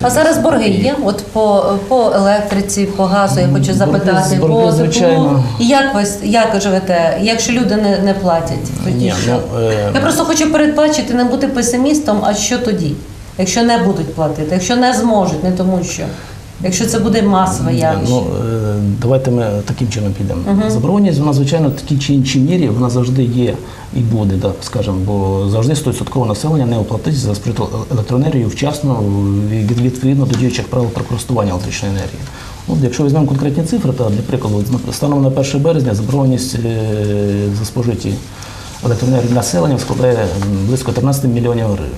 А зараз борги є. От по, по електриці, по газу я хочу запитати, борги, по звичайно. І як ви як живете? Якщо люди не, не платять, тоді Ні, що? ну, е, Я просто хочу передбачити, не бути песимістом, а що тоді? Якщо не будуть платити, якщо не зможуть, не тому що. Якщо це буде масове явище. Ну, е, давайте ми таким чином підемо. Заборгованість, вона, звичайно, в такій чи іншій мірі вона завжди є і буде, так скажемо, бо завжди 100% населення не оплатить за спожиту електроенергію вчасно від- відповідно до діючих правил про користування електричної енергії. От, якщо візьмемо конкретні цифри, то для прикладу, станом на 1 березня заборгованість е, за спожиті електроенергії населення складає близько 13 мільйонів гривень.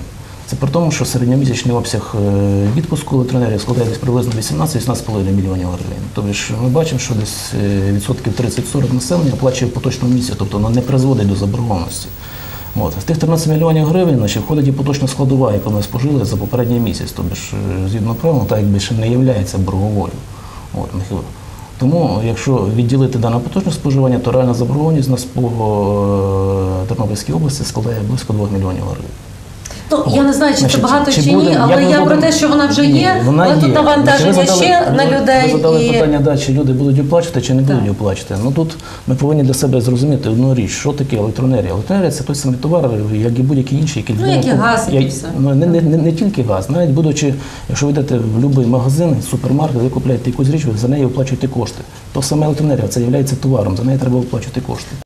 Це при тому, що середньомісячний обсяг е, відпуску електроенергії складає десь приблизно 18-18,5 мільйонів гривень. Тобто ми бачимо, що десь е, відсотків 30-40 населення оплачує в поточному тобто воно не призводить до заборгованості. От. З тих 13 мільйонів гривень значить, входить і поточна складова, яку ми спожили за попередній місяць. Тобто е, згідно правил, так якби ще не є борговою. От. Тому, якщо відділити дане поточне споживання, то реальна заборгованість нас по Тернопільській області складає близько 2 мільйонів гривень. Ну, я не знаю, чи Значить, це багато чи, чи ні, але як ми я про будемо- те, що вона вже Ні, є, вона але є. тут навантаження Значить, ви задали- ще на ви- людей. Ви задали і... питання, да, чи люди будуть оплачувати, чи не будуть Так. оплачувати. Ну тут ми повинні для себе зрозуміти одну річ, що таке електроенергія. Електроенергія це той самий товар, як і будь-який інший, який Ну, людина як і газ, як і все. Ну, не, не, не, не тільки газ, навіть будучи, якщо ви йдете в будь-який магазин, супермаркет, ви купляєте якусь річ, ви за неї оплачуєте кошти. То саме електроенергія, це є товаром, за неї треба оплачувати кошти.